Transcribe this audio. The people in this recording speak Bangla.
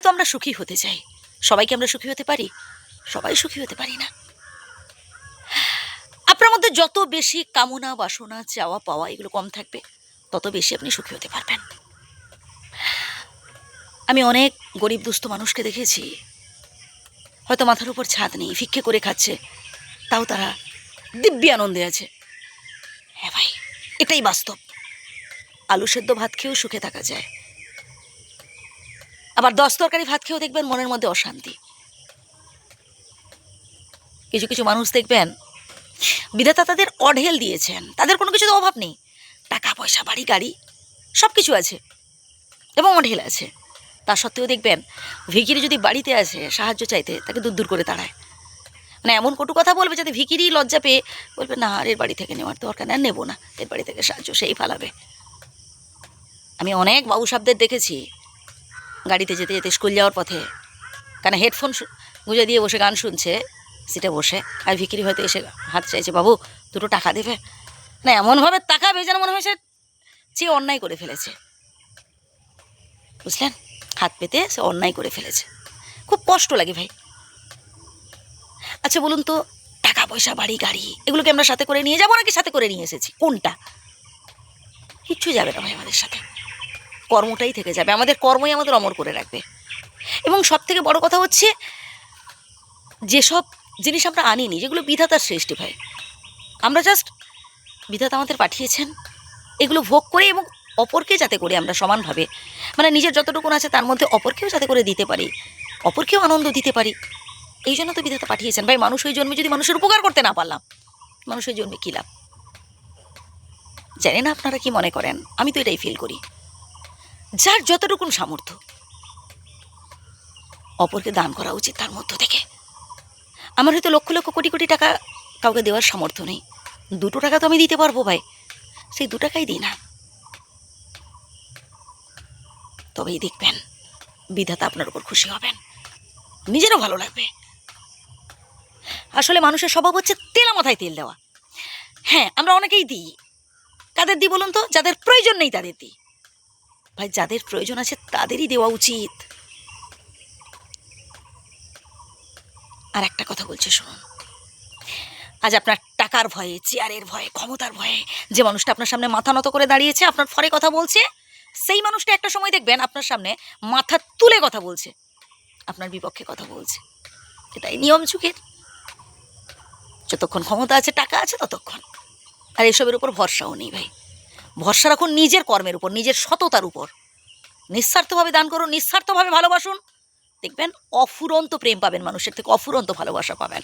তো আমরা সুখী হতে চাই। সবাইকে আমরা সুখী হতে পারি? সবাই সুখী হতে পারি না। আপনার মধ্যে যত বেশি কামনা, বাসনা, চাওয়া, পাওয়া এগুলো কম থাকবে, তত বেশি আপনি সুখী হতে পারবেন। আমি অনেক গরিব, দুস্থ মানুষকে দেখেছি, হয়তো মাথার উপর ছাদ নেই, ভিক্ষে করে খাচ্ছে, তাও তারা দিব্যি আনন্দে আছে। হ্যাঁ ভাই, এটাই বাস্তব। আলু সেদ্ধ ভাত খেয়েও সুখে থাকা যায়। আবার দশ তরকারি ভাত খেয়েও দেখবেন মনের মধ্যে অশান্তি। কিছু কিছু মানুষ দেখবেন বিধাতা তাদের অঢেল দিয়েছেন, তাদের কোনো কিছুতে অভাব নেই। টাকা, পয়সা, বাড়ি, গাড়ি সব কিছু আছে এবং অঢেল আছে। তা সত্ত্বেও দেখবেন ভিকিরি যদি বাড়িতে আসে, সাহায্য চাইতে, তাকে দূর দূর করে তাড়ায়। মানে এমন কটু কথা বলবে যাতে ভিকিরি লজ্জা পেয়ে বলবে, না আর এর বাড়ি থেকে নেওয়ার দরকার না নেব না। এর বাড়ি থেকে সাহায্য সেই ফালাবে। আমি অনেক বাবু সাহেবদের দেখেছি গাড়িতে যেতে যেতে স্কুল যাওয়ার পথে কারণ হেডফোন গুঁজে দিয়ে বসে গান শুনছে, সিটে বসে। আর ভিকিরি হয়তো এসে হাত চাইছে, বাবু, দুটো টাকা দেবে? না, এমনভাবে তাকাবে যেন মনে হয় সে চেয়ে অন্যায় করে ফেলেছে। বুঝলেন? হাত পেতে সে অন্যায় করে ফেলেছে। খুব কষ্ট লাগে ভাই। আচ্ছা বলুন তো টাকা পয়সা বাড়ি, গাড়ি, এগুলোকে আমরা সাথে করে নিয়ে যাব নাকি সাথে করে নিয়ে এসেছি? কোনটা? কিচ্ছু যাবে না ভাই আমাদের সাথে। কর্মটাই থেকে যাবে। আমাদের কর্মই আমাদের অমর করে রাখবে। এবং সব থেকে বড় কথা হচ্ছে, যেসব জিনিস আমরা আনিনি, যেগুলো বিধাতার সৃষ্টি ভাই, আমরা জাস্ট বিধাতা আমাদের পাঠিয়েছেন, এগুলো ভোগ করে এবং অপরকে যাতে করে আমরা সমানভাবে মানে নিজের যতটুকুন আছে তার মধ্যে অপরকেও যাতে করে দিতে পারি, অপরকেও আনন্দ দিতে পারি। এই জন্য তো বিধাতা পাঠিয়েছেন। ভাই, মানুষ ওই জন্মে যদি মানুষের উপকার করতে না পারলাম মানুষের জন্মে কী লাভ? জানি না আপনারা কি মনে করেন? আমি তো এটাই ফিল করি। যার যতটুকুন সামর্থ্য। অপরকে দান করা উচিত তার মধ্য থেকে। আমার হয়তো লক্ষ লক্ষ কোটি কোটি টাকা কাউকে দেওয়ার সামর্থ্য নেই। দুটো টাকা তো আমি দিতে পারব ভাই। সেই দু টাকাই দিই না। তবেই দেখবেন, বিধাতা আপনার উপর খুশি হবেন। নিজেরও ভালো লাগবে। আসলে মানুষের স্বভাব হচ্ছে তেলা মাথায় তেল দেওয়া। হ্যাঁ আমরা অনেকেই দিই। কাদের দিই বলুন তো? যাদের প্রয়োজন নেই তাদের দিই। ভাই, যাদের প্রয়োজন আছে তাদেরই দেওয়া উচিত। আর একটা কথা বলছে, শুনুন। আজ আপনার টাকার ভয়ে, চেয়ারের ভয়ে, ক্ষমতার ভয়ে যে মানুষটা আপনার সামনে মাথা নত করে দাঁড়িয়েছে, আপনার ফরে কথা বলছে, সেই মানুষটা একটা সময় দেখবেন আপনার সামনে মাথা তুলে কথা বলছে, আপনার বিপক্ষে কথা বলছে। এটাই নিয়ম যুগের। যতক্ষণ ক্ষমতা আছে, টাকা আছে, ততক্ষণ। আর এসবের উপর ভরসাও নেই ভাই। ভরসা রাখুন নিজের কর্মের উপর, নিজের সততার উপর। নিঃস্বার্থভাবে দান করুন, নিঃস্বার্থভাবে ভালোবাসুন। দেখবেন অফুরন্ত প্রেম পাবেন মানুষের থেকে অফুরন্ত ভালোবাসা পাবেন।